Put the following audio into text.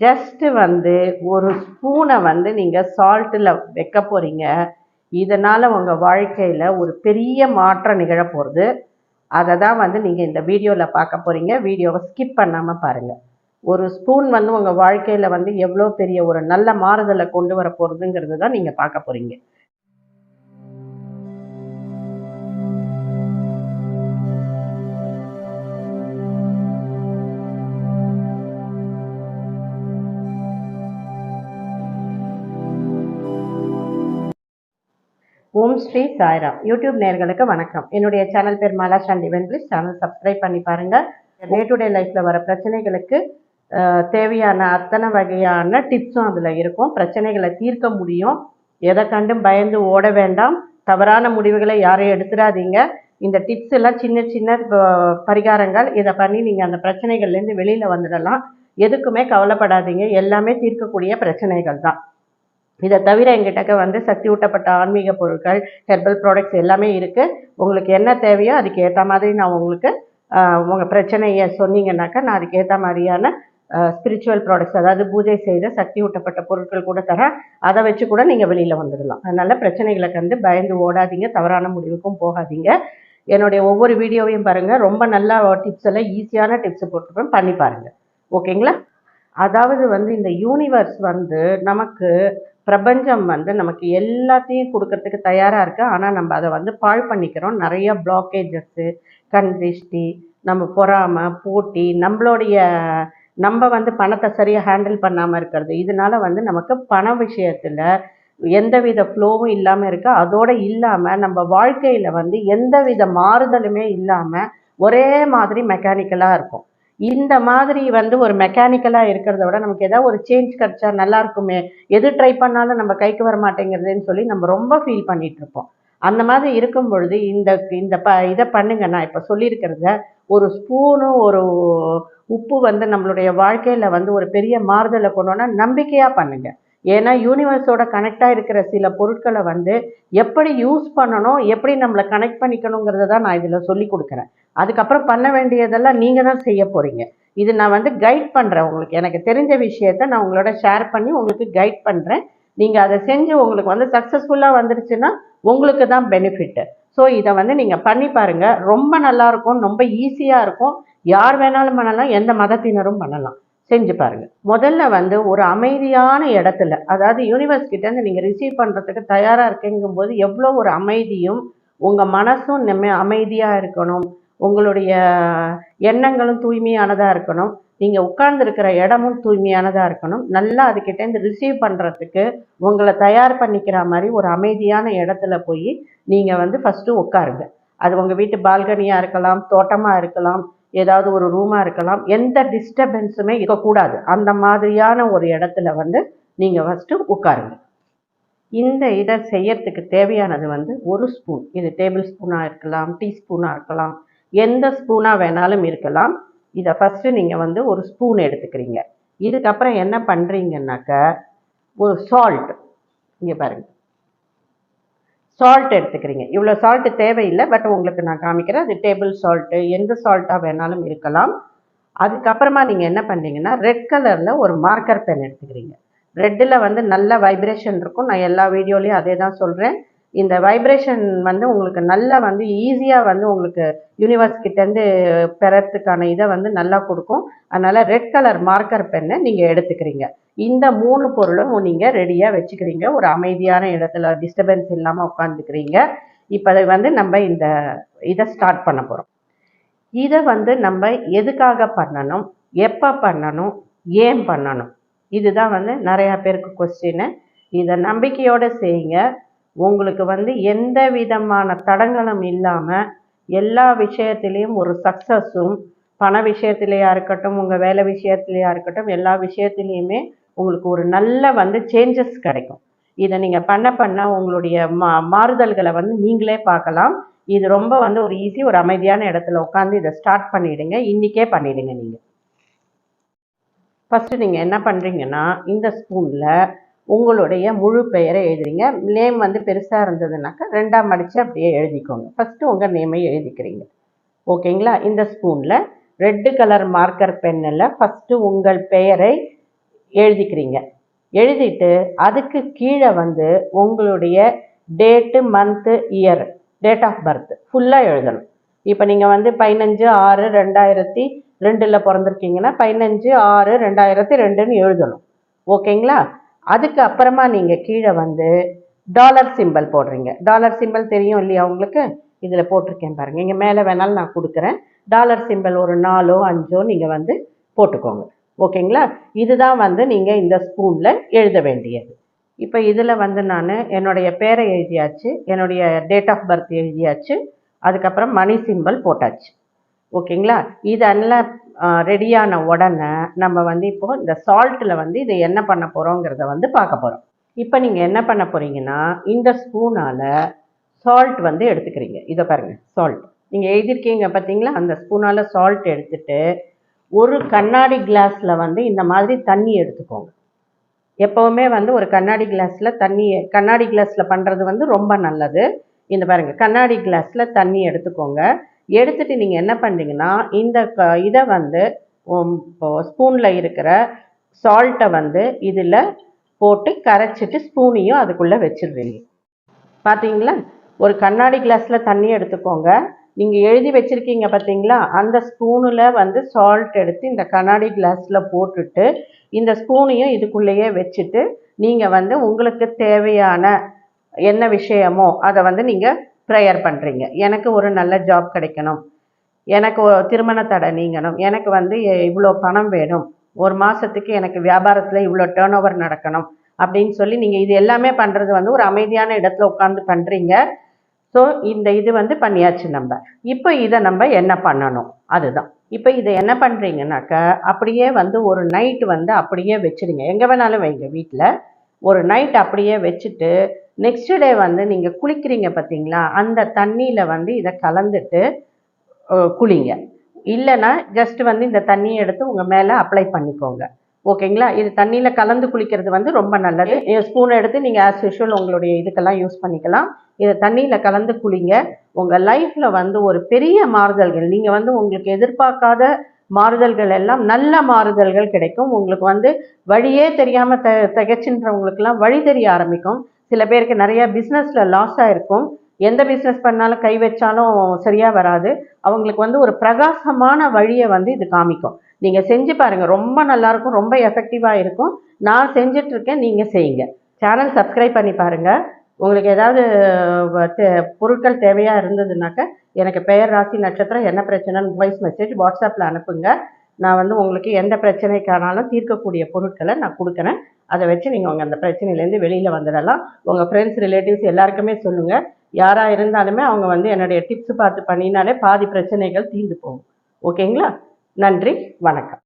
Just வந்து ஒரு ஸ்பூனை வந்து நீங்கள் சால்ட்டில் வைக்க போகிறீங்க இதனால் உங்கள் வாழ்க்கையில் ஒரு பெரிய மாற்றம் நிகழ போகிறது அதை தான் வந்து நீங்கள் இந்த வீடியோவில் பார்க்க போகிறீங்க வீடியோவை ஸ்கிப் பண்ணாமல் பாருங்கள் ஒரு ஸ்பூன் வந்து உங்கள் வாழ்க்கையில் வந்து எவ்வளோ பெரிய ஒரு நல்ல மாறுதலை கொண்டு வர போகிறதுங்கிறது தான் நீங்கள் பார்க்க போகிறீங்க ஓம் ஸ்ரீ சாய்ராம். யூடியூப் நேர்களுக்கு வணக்கம். என்னுடைய சேனல் பேர் Mala Sandy please. Channel subscribe பண்ணி பாருங்கள் டே டு டே லைஃப்பில் வர பிரச்சனைகளுக்கு தேவையான அத்தனை வகையான டிப்ஸும் அதில் இருக்கும். பிரச்சனைகளை தீர்க்க முடியும். எதை கண்டும் பயந்து ஓட வேண்டாம். தவறான முடிவுகளை யாரையும் எடுத்துடாதீங்க. இந்த டிப்ஸ் எல்லாம் சின்ன சின்ன பரிகாரங்கள். இதை பண்ணி நீங்கள் அந்த பிரச்சனைகள்லேருந்து வெளியில் வந்துடலாம். எதுக்குமே கவலைப்படாதீங்க. எல்லாமே தீர்க்கக்கூடிய பிரச்சனைகள் தான். இதை தவிர எங்கிட்டக்க வந்து சக்தி ஊட்டப்பட்ட ஆன்மீக பொருட்கள் ஹெர்பல் ப்ராடக்ட்ஸ் எல்லாமே இருக்குது உங்களுக்கு என்ன தேவையோ அதுக்கு ஏற்ற மாதிரி நான் உங்களுக்கு உங்கள் பிரச்சனையை சொன்னீங்கன்னாக்கா நான் அதுக்கு ஏற்ற மாதிரியான ஸ்பிரிச்சுவல் ப்ராடக்ட்ஸ் அதாவது பூஜை செய்த சக்தி ஊட்டப்பட்ட பொருட்கள் கூட தரேன் அதை வச்சு கூட நீங்கள் வெளியில் வந்துடலாம். அதனால் பிரச்சனைகளை கண்டு பயந்து ஓடாதீங்க தவறான முடிவுக்கும் போகாதீங்க. என்னுடைய ஒவ்வொரு வீடியோவையும் பாருங்கள் ரொம்ப நல்ல டிப்ஸ் எல்லாம் ஈஸியான டிப்ஸ் போட்டுருப்பேன். பண்ணி பாருங்கள் ஓகேங்களா அதாவது வந்து இந்த யூனிவர்ஸ் வந்து நமக்கு பிரபஞ்சம் வந்து நமக்கு எல்லாத்தையும் கொடுக்கறதுக்கு தயாராக இருக்குது ஆனால் நம்ம அதை வந்து பாழ் பண்ணிக்கிறோம். நிறைய பிளாக்கேஜஸ்ஸு கண் திருஷ்டி நம்ம பொறாமை போட்டி நம்மளுடைய நம்ம வந்து பணத்தை சரியாக ஹேண்டில் பண்ணாமல் இருக்கிறது. இதனால வந்து நமக்கு பண விஷயத்தில் எந்தவித ஃப்ளோவும் இல்லாமல் இருக்குது அதோடு இல்லாமல் நம்ம வாழ்க்கையில் வந்து எந்தவித மாறுதலுமே இல்லாமல் ஒரே மாதிரி மெக்கானிக்கலாக இருக்கும். இந்த மாதிரி வந்து ஒரு மெக்கானிக்கலாக இருக்கிறத விட நமக்கு ஏதாவது ஒரு சேஞ்ச் கிடைச்சா நல்லா இருக்குமே எது ட்ரை பண்ணாலும் நம்ம கைக்கு வர மாட்டேங்கிறதுன்னு சொல்லி நம்ம ரொம்ப ஃபீல் பண்ணிட்டு இருப்போம். அந்த மாதிரி இருக்கும் பொழுது இந்த இந்த ப இதை பண்ணுங்க. நான் இப்போ சொல்லியிருக்கிறத ஒரு ஸ்பூனும் ஒரு உப்பு வந்து நம்மளுடைய வாழ்க்கையில் வந்து ஒரு பெரிய மாறுதலை கொண்டோன்னா நம்பிக்கையாக பண்ணுங்கள் ஏன்னா யூனிவர்ஸோட கனெக்டாக இருக்கிற சில பொருட்களை வந்து எப்படி யூஸ் பண்ணணும் எப்படி நம்மளை கனெக்ட் பண்ணிக்கணுங்கிறத தான் நான் இதில் சொல்லி கொடுக்குறேன். அதுக்கப்புறம் பண்ண வேண்டியதெல்லாம் நீங்கள் தான் செய்ய போகிறீங்க இது நான் வந்து கைட் பண்ணுறேன் உங்களுக்கு. எனக்கு தெரிஞ்ச விஷயத்த நான் உங்களோட ஷேர் பண்ணி உங்களுக்கு கைட் பண்ணுறேன் நீங்கள் அதை செஞ்சு உங்களுக்கு வந்து சக்ஸஸ்ஃபுல்லாக வந்துருச்சுன்னா உங்களுக்கு தான் பெனிஃபிட்டு ஸோ இதை வந்து நீங்கள் பண்ணி பாருங்கள் ரொம்ப நல்லா இருக்கும் ரொம்ப ஈஸியாக இருக்கும். யார் வேணாலும் பண்ணலாம் எந்த மதத்தினரும் பண்ணலாம். செஞ்சு பாருங்கள் முதல்ல வந்து ஒரு அமைதியான இடத்துல அதாவது யூனிவர்ஸ் கிட்டேருந்து நீங்கள் ரிசீவ் பண்ணுறதுக்கு தயாராக இருக்கேங்கும்போது எவ்வளோ ஒரு அமைதியும் உங்கள் மனசும் நம்ம அமைதியாக இருக்கணும். உங்களுடைய எண்ணங்களும் தூய்மையானதாக இருக்கணும். நீங்கள் உட்கார்ந்துருக்கிற இடமும் தூய்மையானதாக இருக்கணும். நல்லா அதுக்கிட்டேருந்து ரிசீவ் பண்ணுறதுக்கு உங்களை தயார் பண்ணிக்கிற மாதிரி ஒரு அமைதியான இடத்துல போய் நீங்கள் வந்து ஃபஸ்ட்டு உட்காருங்க. அது உங்கள் வீட்டு பால்கனியாக இருக்கலாம் தோட்டமாக இருக்கலாம் ஏதாவது ஒரு ரூமாக இருக்கலாம். எந்த டிஸ்டர்பன்ஸுமே இருக்கக்கூடாது. அந்த மாதிரியான ஒரு இடத்துல வந்து நீங்கள் ஃபஸ்ட்டு உட்காருங்க. இந்த இதை செய்யறதுக்கு தேவையானது வந்து ஒரு ஸ்பூன் இது டேபிள் ஸ்பூனாக இருக்கலாம் டீஸ்பூனாக இருக்கலாம். எந்த ஸ்பூனாக வேணாலும் இருக்கலாம். இதை ஃபஸ்ட்டு நீங்கள் வந்து ஒரு ஸ்பூன் எடுத்துக்கிறீங்க. இதுக்கப்புறம் என்ன பண்ணுறீங்கன்னாக்க ஒரு சால்ட் இங்கே பாருங்க. சால்ட் எடுத்துக்கிறீங்க. இவ்வளோ சால்ட்டு தேவையில்லை பட் உங்களுக்கு நான் காமிக்கிறேன். அது டேபிள் சால்ட்டு எந்த சால்ட்டாக வேணாலும் இருக்கலாம். அதுக்கப்புறமா நீங்கள் என்ன பண்ணுறீங்கன்னா ரெட் கலரில் ஒரு மார்க்கர் பென் எடுத்துக்கிறீங்க. ரெட்டில் வந்து நல்ல வைப்ரேஷன் இருக்கும். நான் எல்லா வீடியோலையும் அதே தான் சொல்கிறேன் இந்த வைப்ரேஷன் வந்து உங்களுக்கு நல்லா வந்து ஈஸியாக வந்து உங்களுக்கு யூனிவர்ஸ் கிட்டேருந்து பெறத்துக்கான இதை வந்து நல்லா கொடுக்கும். அதனால் ரெட் கலர் மார்க்கர் பென்னை நீங்கள் எடுத்துக்கிறீங்க. இந்த மூணு பொருளும் நீங்கள் ரெடியாக வச்சுக்கிறீங்க. ஒரு அமைதியான இடத்துல டிஸ்டர்பன்ஸ் இல்லாமல் உட்காந்துக்கிறீங்க இப்போ அதை வந்து நம்ம இந்த இதை ஸ்டார்ட் பண்ண போகிறோம் இதை வந்து நம்ம எதுக்காக பண்ணணும்? எப்போ பண்ணணும்? ஏன் பண்ணணும்? இதுதான் வந்து நிறையா பேருக்கு கொஸ்டின் இதை நம்பிக்கையோடு செய்யுங்க. உங்களுக்கு வந்து எந்த விதமான தடங்களும் இல்லாமல் எல்லா விஷயத்திலையும் ஒரு சக்ஸஸும் பண விஷயத்திலையா இருக்கட்டும் உங்கள் வேலை விஷயத்திலையா இருக்கட்டும் எல்லா விஷயத்துலேயுமே உங்களுக்கு ஒரு நல்ல வந்து சேஞ்சஸ் கிடைக்கும். இதை நீங்கள் பண்ண பண்ண உங்களுடைய மா மாறுதல்களை வந்து நீங்களே பார்க்கலாம். இது ரொம்ப வந்து ஒரு ஈஸி ஒரு அமைதியான இடத்துல உட்காந்து இதை ஸ்டார்ட் பண்ணிவிடுங்க இன்றைக்கே பண்ணிவிடுங்க நீங்கள் ஃபஸ்ட்டு நீங்கள் என்ன பண்ணுறீங்கன்னா இந்த ஸ்பூனில் உங்களுடைய முழு பெயரை எழுதுறீங்க. நேம் வந்து பெருசாக இருந்ததுனாக்கா ரெண்டாம் மடித்து அப்படியே எழுதிக்கோங்க. ஃபஸ்ட்டு உங்கள் நேமை எழுதிக்கிறீங்க. ஓகேங்களா இந்த ஸ்பூனில் ரெட்டு கலர் மார்க்கர் பென்னில் ஃபஸ்ட்டு உங்கள் பெயரை எழுதிக்கிறீங்க. எழுதிட்டு அதுக்கு கீழே வந்து உங்களுடைய date month year date of birth ஃபுல்லாக எழுதணும். இப்போ நீங்கள் வந்து பதினஞ்சு ஆறு ரெண்டாயிரத்தி ரெண்டில் பிறந்திருக்கீங்கன்னா பதினஞ்சு ஆறு ரெண்டாயிரத்தி ரெண்டுன்னு எழுதணும். ஓகேங்களா அதுக்கு அப்புறமா நீங்கள் கீழே வந்து டாலர் சிம்பல் போடுறீங்க. டாலர் சிம்பல் தெரியும் இல்லையா உங்களுக்கு? இதில் போட்டிருக்கேன் பாருங்கள் இங்கே மேலே வேணாலும் நான் கொடுக்குறேன். டாலர் சிம்பல் ஒரு நாலோ அஞ்சோ நீங்கள் வந்து போட்டுக்கோங்க. ஓகேங்களா இதுதான் வந்து நீங்கள் இந்த ஸ்பூனில் எழுத வேண்டியது. இப்போ இதில் வந்து நான் என்னுடைய பேரை எழுதியாச்சு என்னுடைய டேட் ஆஃப் பர்த் எழுதியாச்சு அதுக்கப்புறம் மணி சிம்பல் போட்டாச்சு. ஓகேங்களா? இதெல்லாம் ரெடியான உடனே நம்ம வந்து இப்போ இந்த சால்ட்டில் வந்து இதை என்ன பண்ண போகிறோங்கிறத வந்து பார்க்க போகிறோம் இப்போ நீங்கள் என்ன பண்ண போகிறீங்கன்னா இந்த ஸ்பூனால் சால்ட் வந்து எடுத்துக்கிறீங்க. இதை பாருங்கள் சால்ட் நீங்கள் எழுதியிருக்கீங்க பார்த்தீங்களா? அந்த ஸ்பூனால் சால்ட் எடுத்துட்டு ஒரு கண்ணாடி கிளாஸில் வந்து இந்த மாதிரி தண்ணி எடுத்துக்கோங்க. எப்போவுமே வந்து ஒரு கண்ணாடி கிளாஸில் தண்ணி கண்ணாடி கிளாஸில் பண்ணுறது வந்து ரொம்ப நல்லது. இந்த பாருங்கள் கண்ணாடி கிளாஸில் தண்ணி எடுத்துக்கோங்க. எடுத்துட்டு நீங்கள் என்ன பண்ணுறீங்கன்னா இந்த க இதை வந்து ஸ்பூனில் இருக்கிற சால்ட்டை வந்து இதில் போட்டு கரைச்சிட்டு ஸ்பூனையும் அதுக்குள்ளே வச்சிடுறீங்க பார்த்தீங்களா ஒரு கண்ணாடி கிளாஸில் தண்ணி எடுத்துக்கோங்க. நீங்கள் எழுதி வச்சுருக்கீங்க பார்த்தீங்களா அந்த ஸ்பூனில் வந்து சால்ட் எடுத்து இந்த கண்ணாடி கிளாஸில் போட்டுட்டு இந்த ஸ்பூனையும் இதுக்குள்ளேயே வச்சுட்டு நீங்கள் வந்து உங்களுக்கு தேவையான என்ன விஷயமோ அதை வந்து நீங்கள் ப்ரேயர் பண்ணுறீங்க எனக்கு ஒரு நல்ல ஜாப் கிடைக்கணும். எனக்கு திருமண தடை நீங்கணும். எனக்கு வந்து எ- இவ்வளோ பணம் வேணும். ஒரு மாதத்துக்கு எனக்கு வியாபாரத்தில் இவ்வளோ டேர்ன் ஓவர் நடக்கணும் அப்படின்னு சொல்லி நீங்கள் இது எல்லாமே பண்ணுறது வந்து ஒரு அமைதியான இடத்துல உட்காந்து பண்ணுறீங்க ஸோ இந்த இது வந்து பண்ணியாச்சு நம்ம. இப்போ இதை நம்ம என்ன பண்ணணும்? அதுதான். இப்போ இதை என்ன பண்ணுறீங்கனாக்கா அப்படியே வந்து ஒரு நைட்டு வந்து அப்படியே வச்சிடுங்க எங்கே வேணாலும் வைங்க வீட்டில் ஒரு நைட் அப்படியே வச்சுட்டு நெக்ஸ்ட் டே வந்து நீங்கள் குளிக்கிறீங்க பார்த்தீங்களா அந்த தண்ணியில் வந்து இதை கலந்துட்டு குளிங்க. இல்லைன்னா ஜஸ்ட் வந்து இந்த தண்ணியை எடுத்து உங்கள் மேலே அப்ளை பண்ணிக்கோங்க. ஓகேங்களா? இது தண்ணியில் கலந்து குளிக்கிறது வந்து ரொம்ப நல்லது. ஸ்பூன் எடுத்து நீங்கள் ஆஸ் யூஷுவல் உங்களுடைய இதுக்கெல்லாம் யூஸ் பண்ணிக்கலாம். இதை தண்ணியில் கலந்து குளிங்க. உங்கள் லைஃப்பில் வந்து ஒரு பெரிய மாறுதல்கள். நீங்கள் வந்து உங்களுக்கு எதிர்பார்க்காத மாறுதல்கள் எல்லாம் நல்ல மாறுதல்கள் கிடைக்கும். உங்களுக்கு வந்து வழியே தெரியாமல் த திகச்சுன்றவங்களுக்கெல்லாம் வழி தெரிய ஆரம்பிக்கும். சில பேருக்கு நிறைய பிஸ்னஸில் லாஸ் ஆகிருக்கும் எந்த பிஸ்னஸ் பண்ணாலும் கை வச்சாலும் சரியாக வராது. அவங்களுக்கு வந்து ஒரு பிரகாசமான வழியை வந்து இது காமிக்கும். நீங்கள் செஞ்சு பாருங்கள் ரொம்ப நல்லாயிருக்கும். ரொம்ப எஃபெக்டிவாக இருக்கும். நான் செஞ்சுட்டு இருக்கேன். நீங்கள் செய்யுங்க. சேனல் சப்ஸ்கிரைப் பண்ணி பாருங்கள் உங்களுக்கு ஏதாவது வ- தே- பொருட்கள் தேவையாக இருந்ததுனாக்க எனக்கு பெயர் ராசி நட்சத்திரம் என்ன பிரச்சனைன்னு வாய்ஸ் மெசேஜ் வாட்ஸ்அப்பில் அனுப்புங்க. நான் வந்து உங்களுக்கு எந்த பிரச்சனைக்கானாலும் தீர்க்கக்கூடிய பொருட்களை நான் கொடுக்குறேன். அதை வச்சு நீங்கள் உங்கள் அந்த பிரச்சனையிலேருந்து வெளியில் வந்துடலாம். உங்கள் ஃப்ரெண்ட்ஸ் ரிலேட்டிவ்ஸ் எல்லாருக்குமே சொல்லுங்கள் யாராக இருந்தாலுமே அவங்க வந்து என்னுடைய டிப்ஸ் பார்த்து பண்ணினாலே பாதி பிரச்சனைகள் தீர்ந்து போகும். ஓகேங்களா நன்றி வணக்கம்.